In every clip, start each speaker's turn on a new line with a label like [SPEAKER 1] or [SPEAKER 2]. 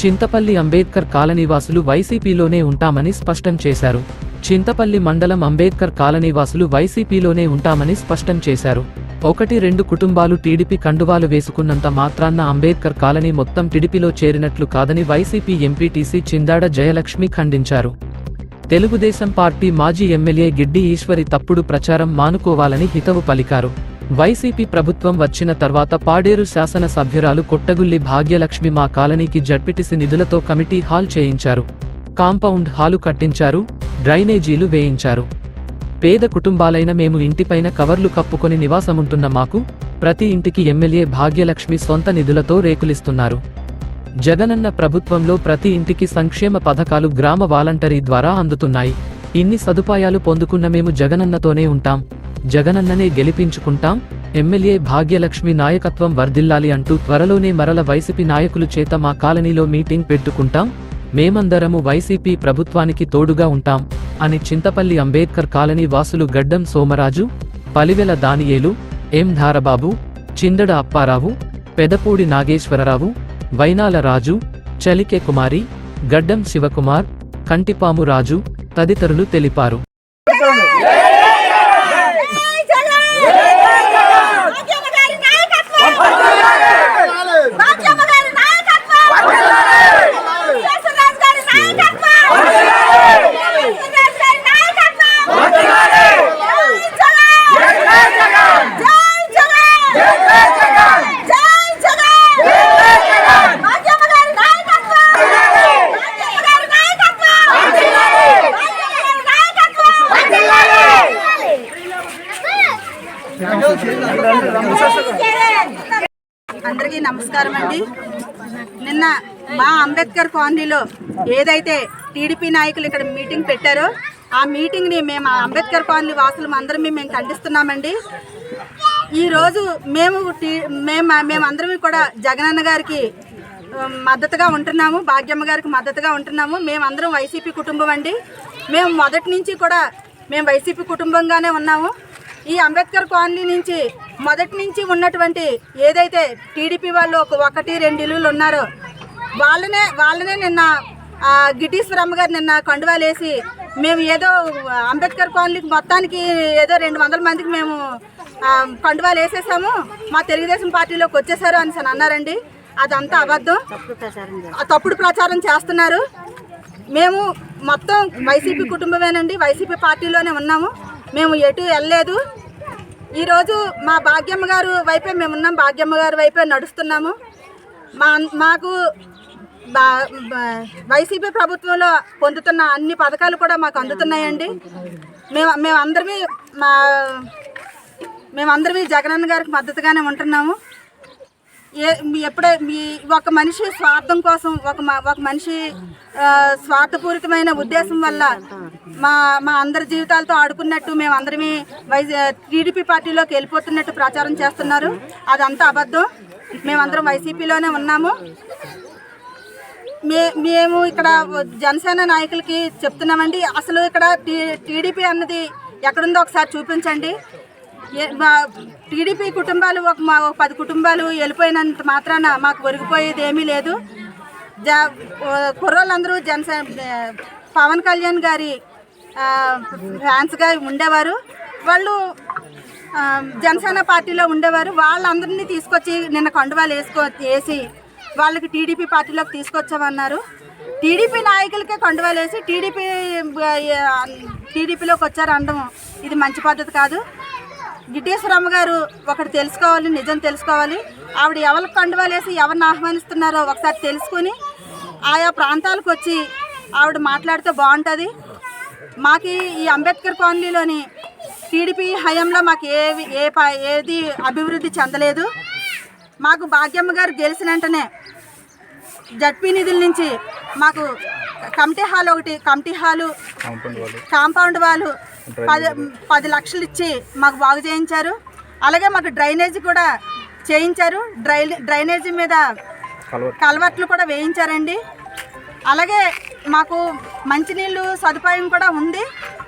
[SPEAKER 1] చింతపల్లి అంబేద్కర్ కాలనీవాసులు వైసీపీలోనే ఉంటామని స్పష్టం చేశారు. చింతపల్లి మండలం అంబేద్కర్ కాలనీవాసులు వైసీపీలోనే ఉంటామని స్పష్టం చేశారు. ఒకటి రెండు కుటుంబాలు టీడీపీ కండువాలు వేసుకున్నంత మాత్రాన్న అంబేద్కర్ కాలనీ మొత్తం టీడీపీలో చేరినట్లు కాదని వైసీపీ ఎంపీటీసీ చిందాడ జయలక్ష్మి ఖండించారు. తెలుగుదేశం పార్టీ మాజీ ఎమ్మెల్యే గిడ్డి ఈశ్వరి తప్పుడు ప్రచారం మానుకోవాలని హితవు పలికారు. వైసీపీ ప్రభుత్వం వచ్చిన తర్వాత పాడేరు శాసన సభ్యురాలు కొట్టగుల్లి భాగ్యలక్ష్మి మా కాలనీకి జడ్పిటిసి నిధులతో కమిటీ హాల్ చేయించారు. కాంపౌండ్ హాలు కట్టించారు డ్రైనేజీలు వేయించారు. పేద కుటుంబాలైన మేము ఇంటిపైన కవర్లు కప్పుకొని నివాసముంటున్న మాకు ప్రతి ఇంటికి ఎమ్మెల్యే భాగ్యలక్ష్మి సొంత నిధులతో రేకులిస్తున్నారు. జగనన్న ప్రభుత్వంలో ప్రతి ఇంటికి సంక్షేమ పథకాలు గ్రామ వాలంటరీ ద్వారా అందుతున్నాయి. ఇన్ని సదుపాయాలు పొందుకున్న మేము జగనన్నతోనే ఉంటాం. జగనన్ననే గెలిపించుకుంటాం ఎమ్మెల్యే భాగ్యలక్ష్మి నాయకత్వం వర్ధిల్లాలి అంటూ త్వరలోనే మరల వైసీపీ నాయకులు చేత మా కాలనీలో మీటింగ్ పెట్టుకుంటాం మేమందరము వైసీపీ ప్రభుత్వానికి తోడుగా ఉంటాం అని చింతపల్లి అంబేద్కర్ కాలనీ వాసులు గడ్డం సోమరాజు పలివెల దానియేలు ఎం ధారబాబు చిందడ అప్పారావు పెదపూడి నాగేశ్వరరావు వైనాల రాజు చలికె కుమారి గడ్డం శివకుమార్ కంటిపాము రాజు తదితరులు తెలిపారు.
[SPEAKER 2] అందరికీ నమస్కారం అండి. నిన్న మా అంబేద్కర్ కాలనీలో ఏదైతే టీడీపీ నాయకులు ఇక్కడ మీటింగ్ పెట్టారో ఆ మీటింగ్ని మేము ఆ అంబేద్కర్ కాలనీ వాసులు అందరం మేము ఖండిస్తున్నామండి. ఈరోజు మేము టీ మేము మేమందరం కూడా జగనన్న గారికి మద్దతుగా ఉంటున్నాము భాగ్యమ్మ గారికి మద్దతుగా ఉంటున్నాము. మేమందరం వైసీపీ కుటుంబం అండి. మేము మొదటి నుంచి కూడా మేము వైసీపీ కుటుంబంగానే ఉన్నాము. ఈ అంబేద్కర్ కాలనీ నుంచి మొదటి నుంచి ఉన్నటువంటి ఏదైతే టీడీపీ వాళ్ళు ఒక ఒకటి రెండు ఇల్లులు ఉన్నారో వాళ్ళనే వాళ్ళనే నిన్న ఆ, గిడ్డీశ్వరమ్మ గారు నిన్న కండువాలు వేసి మేము ఏదో అంబేద్కర్ కాలనీకి మొత్తానికి ఏదో రెండు వందల మందికి మేము కండువాలు వేసేసాము. మా తెలుగుదేశం పార్టీలోకి వచ్చేసారు అని అన్నారండి. అదంతా అబద్ధం. తప్పుడు ప్రచారం చేస్తున్నారు. మేము మొత్తం వైసీపీ కుటుంబమేనండి. వైసీపీ పార్టీలోనే ఉన్నాము. మేము ఎటు వెళ్ళలేదు. ఈరోజు మా భాగ్యమ్మ గారు వైపే మేము ఉన్నాం భాగ్యమ్మ గారి వైపే నడుస్తున్నాము. మా మాకు బా బా- వైసీపీ ప్రభుత్వంలో పొందుతున్న అన్ని పథకాలు కూడా మాకు అందుతున్నాయండి. మేము మేమందరమీ మా మేమందరమీ జగనన్న గారికి మద్దతుగానే ఉంటున్నాము. ఏ మీ ఎప్పుడే మీ ఒక మనిషి స్వార్థం కోసం ఒక మ- ఒక మనిషి స్వార్థపూరితమైన ఉద్దేశం వల్ల మా మా అందరి జీవితాలతో ఆడుకున్నట్టు మేము అందరమీ వై టీడీపీ పార్టీలోకి వెళ్ళిపోతున్నట్టు ప్రచారం చేస్తున్నారు. అదంతా అబద్ధం. మేమందరం వైసీపీలోనే ఉన్నాము. మే మేము ఇక్కడ జనసేన నాయకులకి చెప్తున్నామండి అసలు ఇక్కడ టీ టీడీపీ అన్నది ఎక్కడుందో ఒకసారి చూపించండి. టీడీపీ కుటుంబాలు ఒక మా ఒక పది కుటుంబాలు వెళ్ళిపోయినంత మాత్రాన మాకు ఒరిగిపోయేది ఏమీ లేదు. జా కుర్రోళ్ళందరూ జనసేన పవన్ కళ్యాణ్ గారి ఫ్యాన్స్గా ఉండేవారు. వాళ్ళు జనసేన పార్టీలో ఉండేవారు. వాళ్ళందరినీ తీసుకొచ్చి నిన్న కండువాలు వేసుకో వేసి వాళ్ళకి టీడీపీ పార్టీలోకి తీసుకొచ్చామన్నారు. టీడీపీ నాయకులకే కండువాలు వేసి టీడీపీ టీడీపీలోకి వచ్చారు అనడం ఇది మంచి పద్ధతి కాదు. గిడ్డేశ్వరమ్మ గారు ఒకటి తెలుసుకోవాలి నిజం తెలుసుకోవాలి. ఆవిడ ఎవరికి కండువాలు వేసి ఎవరిని ఆహ్వానిస్తున్నారో ఒకసారి తెలుసుకుని ఆయా ప్రాంతాలకు వచ్చి ఆవిడ మాట్లాడితే బాగుంటుంది. మాకు ఈ అంబేద్కర్ కాలనీలోని టీడీపీ హయాంలో మాకు ఏ ఏ ప- ఏది అభివృద్ధి చెందలేదు. మాకు భాగ్యమ్మ గారు గెలిచిన వెంటనే జడ్పీ నిధుల నుంచి మాకు కమిటీ హాల్ ఒకటి కమిటీ హాలు కాంపౌండ్ వాళ్ళు పది పది లక్షలు ఇచ్చి మాకు బాగు చేయించారు. అలాగే మాకు డ్రైనేజీ కూడా చేయించారు. డ్రై డ్రైనేజీ మీద కలవట్లు కూడా వేయించారండి. అలాగే మాకు మంచినీళ్ళు సదుపాయం కూడా ఉంది.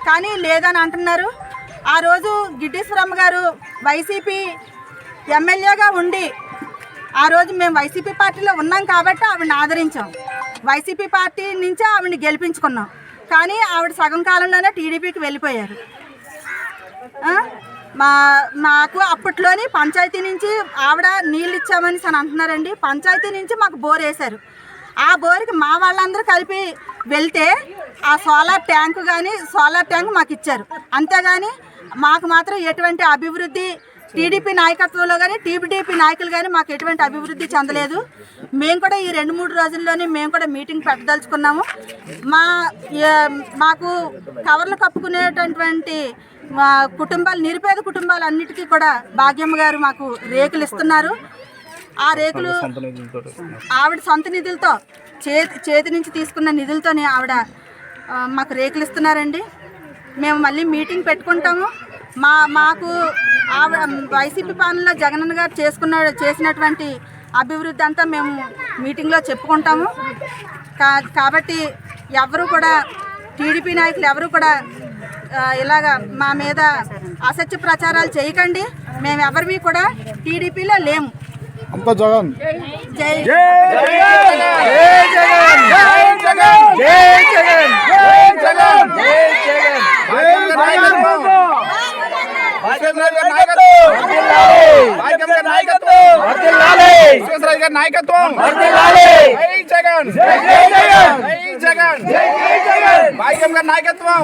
[SPEAKER 2] కానీ లేదని అంటున్నారు. ఆ రోజు గిడ్డీశ్వరమ్మ గారు వైసీపీ ఎమ్మెల్యేగా ఉండి ఆ రోజు మేము వైసీపీ పార్టీలో ఉన్నాం కాబట్టి ఆవిడని ఆదరించాం. వైసీపీ పార్టీ నుంచి ఆవిడని గెలిపించుకున్నాం. కానీ ఆవిడ సగం కాలంలోనే టీడీపీకి వెళ్ళిపోయారు. మా మాకు అప్పట్లోని పంచాయతీ నుంచి ఆవిడ నీళ్ళు ఇచ్చామని అని అంటున్నారండి. పంచాయతీ నుంచి మాకు బోర్ వేశారు. ఆ బోర్కి మా వాళ్ళందరూ కలిపి వెళ్తే ఆ సోలార్ ట్యాంకు కానీ సోలార్ ట్యాంక్ మాకు ఇచ్చారు. అంతేగాని మాకు మాత్రం ఎటువంటి అభివృద్ధి టీడీపీ నాయకత్వంలో కానీ టీడీపీ నాయకులు కానీ మాకు ఎటువంటి అభివృద్ధి చెందలేదు. మేము కూడా ఈ రెండు మూడు రోజుల్లోనే మేము కూడా మీటింగ్ పెట్టదలుచుకున్నాము. మా మాకు కవర్లు కప్పుకునేటటువంటి మా కుటుంబాలు నిరుపేద కుటుంబాలు అన్నిటికీ కూడా భాగ్యమ్మ గారు మాకు రేకులు ఇస్తున్నారు. ఆ రేకులు ఆవిడ సొంత నిధులతో చేతి చేతి నుంచి తీసుకున్న నిధులతోనే ఆవిడ మాకు రేకులు ఇస్తున్నారండి. మేము మళ్ళీ మీటింగ్ పెట్టుకుంటాము. మా మాకు వైసీపీ పాలనలో జగనన్న గారు చేసుకున్న చేసినటువంటి అభివృద్ధి అంతా మేము మీటింగ్లో చెప్పుకుంటాము. కా కాబట్టి ఎవరు కూడా టీడీపీ నాయకులు ఎవరు కూడా ఇలాగా మా మీద అసత్య ప్రచారాలు చేయకండి. మేము ఎవరివి కూడా టీడీపీలో లేము.
[SPEAKER 3] అంత జగన్.
[SPEAKER 2] జై.
[SPEAKER 3] నాయకత్వం జగన్ జగన్ భాగ్యం గారి నాయకత్వం